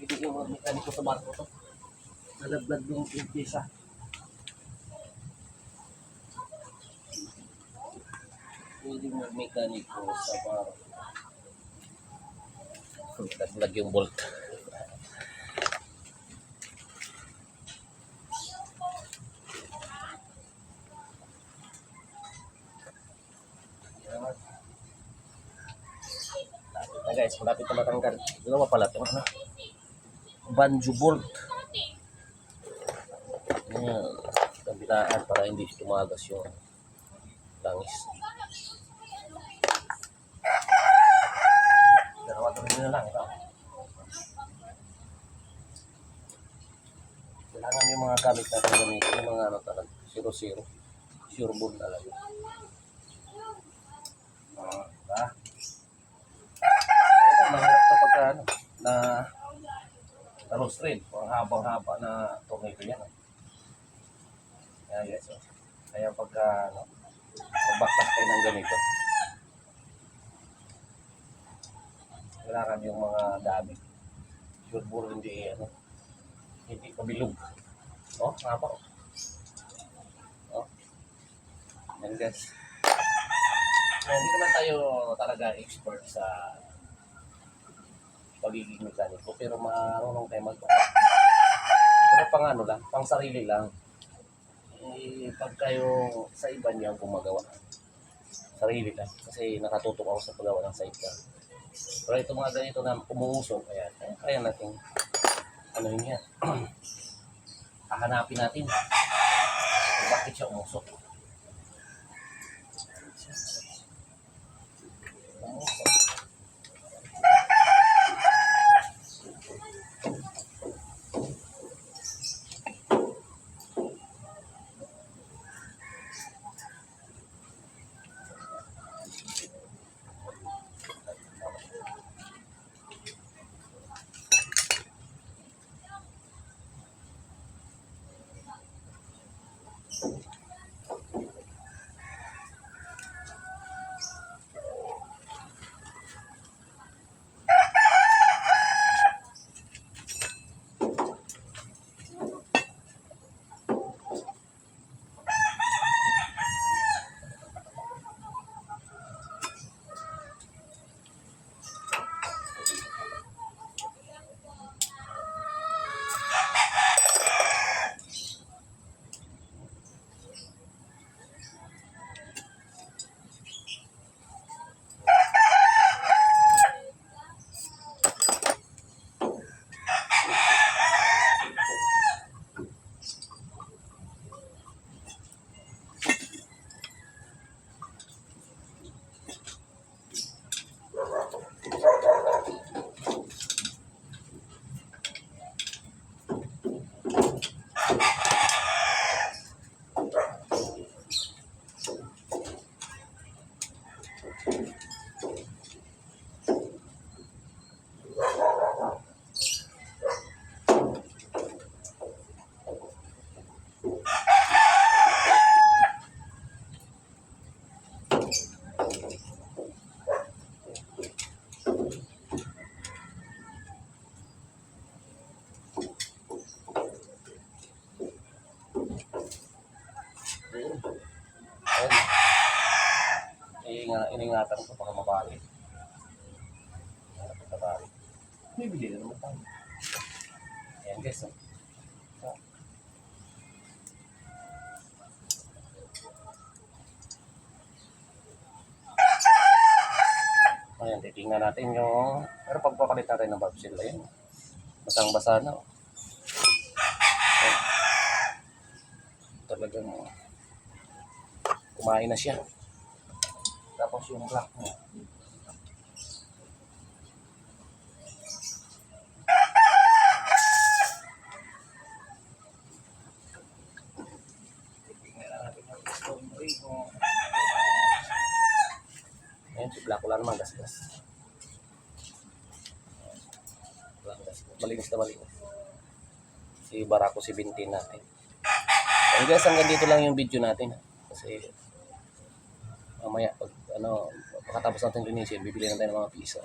Hindi yung mga mekaniko sa barko to. Nalaglag yung pisa. Hindi yung mga mekaniko sa barko. Nalaglag yung bolt. Guys, malapit na matanggal. Dalawa pala ito. Ano? Banjo bolt. Ayan. Kabilaan para hindi tumagas yung langis. Dalawa tuloy na lang ito. Kailangan yung mga gamit natin gamitin. Yung mga ano talaga. Zero-zero. Sure bull talaga. Ah, diba? Ito, mahirap to pagka ano, na na straight. Ang habang-haba na tornado yan. eh. Kaya yes, oh. Kaya pagka ano, magbaktas kayo ng ganito, kailangan yung mga dami. Sure ball hindi ano, hindi kabilog. Oh, haba oh. Oh. Yan guys. Kaya hindi naman tayo talaga expert sa pagiging mekaniko pero marunong tayo mag pero pang ano lang, pang sarili lang. Eh, pag kayo sa iba niya gumagawa sarili lang kasi nakatutok ako sa paggawa ng sidecar pero ito mga ganito na umuusok kaya kaya, kaya natin ano yun yan? Hahanapin natin bakit siya umusok Ayun. Iinga, iningatan ko baka mabali. Baka mabali. Bibili na naman tayo. Ayan guys. Oh. Oh. Ayan, titingnan natin yung... Pero pagpapalit natin ng valve seal, ayan. Basang-basa na. oh. Talagang kumain na siya. Tapos yung black mo. Ayan, si Black wala namang gasgas. Malinis na malinis. Si Barako si Bintin natin. And guys, hanggang dito lang yung video natin. Kasi mamaya, pag ano, pagkatapos natin linisin, bibili na tayo ng mga pisa.